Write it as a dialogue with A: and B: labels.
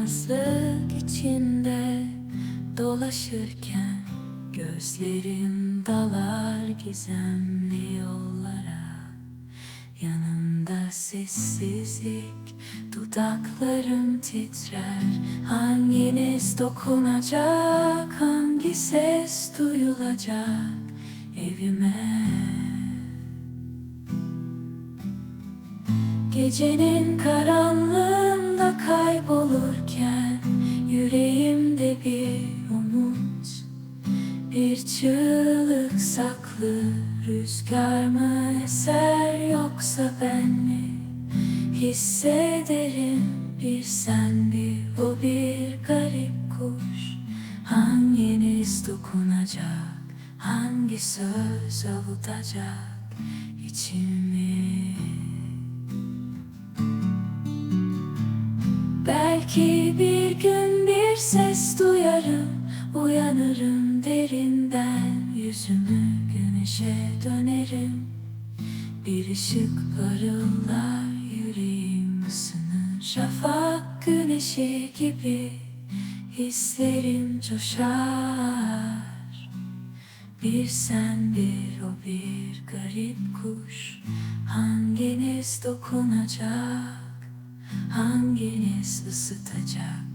A: Duymazlık içinde dolaşırken Gözlerim dalar gizemli yollara. Yanımda sessizlik Dudaklarım titrer. Hanginiz dokunacak Hangi ses duyulacak Evime? Gecenin karanlığında kaybolurken Bir çığlık saklı Rüzgar mı eser yoksa ben mi? Hissederim bir sen bir o bir garip kuş. Hanginiz dokunacak? Hangi söz avutacak içimi? Belki bir gün bir ses duyarım Uyanırım derinden Yüzümü güneşe dönerim. Bir ışık parıldar Yüreğim ısınır. Şafak güneşi gibi Hislerim coşar. Bir sen bir o bir garip kuş. Hanginiz dokunacak? Hanginiz ısıtacak